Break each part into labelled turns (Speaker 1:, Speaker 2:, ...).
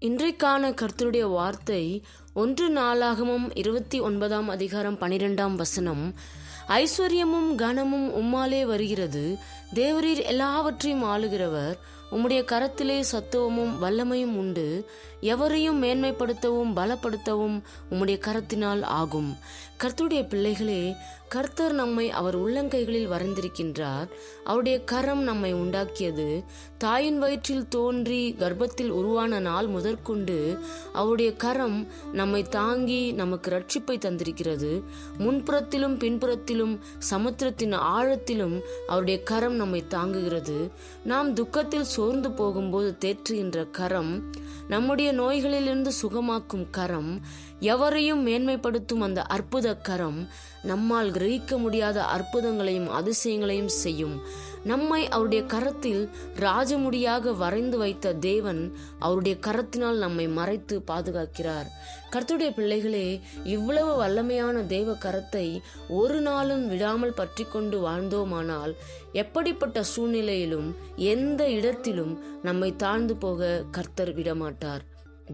Speaker 1: இன்றைக்கான கர்த்தருடைய வார்த்தை ஒன்று நாளாகமும் இருபத்தி ஒன்பதாம் அதிகாரம் பனிரெண்டாம் வசனம் ஐஸ்வர்யமும் கனமும் உம்மாலே வருகிறது. தேவரீர் எல்லாவற்றையும் ஆளுகிறவர். உம்முடைய கரத்திலே சத்துவமும் வல்லமையும் உண்டு. எவரையும் மேன்மைப்படுத்தவும் பலப்படுத்தவும் உம்முடைய கரத்தினால் ஆகும். கர்த்தருடைய பிள்ளைகளே கர்த்தர் நம்மை அவர் உள்ளங்கைகளில் வரைந்திருக்கின்றார். அவருடைய கரம் நம்மை உண்டாக்கியது. தாயின் வயிற்றில் தோன்றி கர்ப்பத்தில் உருவான நாள் முதற்கொண்டு அவருடைய கரம் நம்மை தாங்கி நமக்கு ரட்சிப்பை தந்திருக்கிறது. முன்புறத்திலும் பின்புறத்திலும் சமுத்திரத்தின் ஆழத்திலும் அவருடைய கரம் நம்மை தாங்குகிறது. நாம் துக்கத்தில் சோர்ந்து போகும்போது தேற்றுகின்ற கரம் நம்முடைய நோய்களிலிருந்து சுகமாக்கும் கரம் எவரையும் மேன்மைப்படுத்தும் அந்த அற்புத கரம் நம்மால் கிரகிக்க முடியாத அற்புதங்களையும் அதிசயங்களையும் செய்யும். நம்மை அவருடைய கரத்தில் ராஜமுடியாக வரைந்து வைத்த தேவன் அவருடைய கரத்தினால் நம்மை மறைத்து பாதுகாக்கிறார். கர்த்துடைய பிள்ளைகளே இவ்வளவு வல்லமையான தேவ கரத்தை ஒரு நாளும் விடாமல் பற்றி கொண்டு வாழ்ந்தோமானால் எப்படிப்பட்ட சூழ்நிலையிலும் எந்த இடத்திலும் நம்மை தாழ்ந்து போக கர்த்தர் விடமாட்டார்.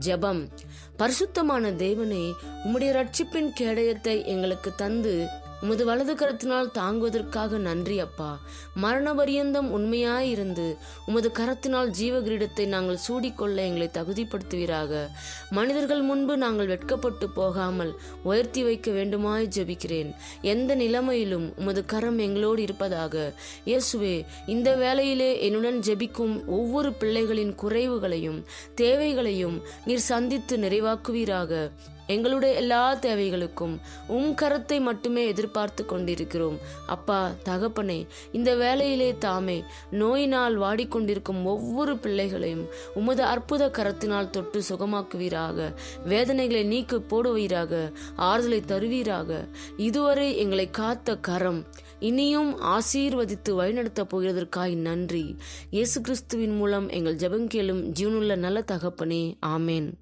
Speaker 1: ஜெபம். பரிசுத்தமான தேவனே உம்முடைய ரட்சிப்பின் கேடயத்தை எங்களுக்கு தந்து உமது வலது கரத்தினால் தாங்குவதற்காக நன்றி அப்பா. மரண பரியந்தம் உண்மையாயிருந்து உமது கரத்தினால் ஜீவ கிரீடத்தை நாங்கள் சூடிக்கொள்ள எங்களை தகுதிப்படுத்துவீராக. மனிதர்கள் முன்பு நாங்கள் வெட்கப்பட்டு போகாமல் உயர்த்தி வைக்க வேண்டுமாய் ஜெபிக்கிறேன். எந்த நிலைமையிலும் உமது கரம் எங்களோடு இருப்பதாக. இயேசுவே இந்த வேளையிலே என்னுடன் ஜெபிக்கும் ஒவ்வொரு பிள்ளைகளின் குறைவுகளையும் தேவைகளையும் நீர் சந்தித்து நிறைவாக்குவீராக. எங்களுடைய எல்லா தேவைகளுக்கும் உம் கரத்தை மட்டுமே எதிர்பார்த்து கொண்டிருக்கிறோம். அப்பா தகப்பனே இந்த வேலையிலே தாமே நோயினால் வாடிக்கொண்டிருக்கும் ஒவ்வொரு பிள்ளைகளையும் உமது அற்புத கரத்தினால் தொட்டு சுகமாக்குவீராக. வேதனைகளை நீக்கு போடுவீராக. ஆறுதலை தருவீராக. இதுவரை எங்களை காத்த கரம் இனியும் ஆசீர்வதித்து வழிநடத்தப் போகிறதற்காய் நன்றி. இயேசு கிறிஸ்துவின் மூலம் எங்கள் ஜெபங்கேளும் ஜீவனுள்ள நல்ல தகப்பனே ஆமேன்.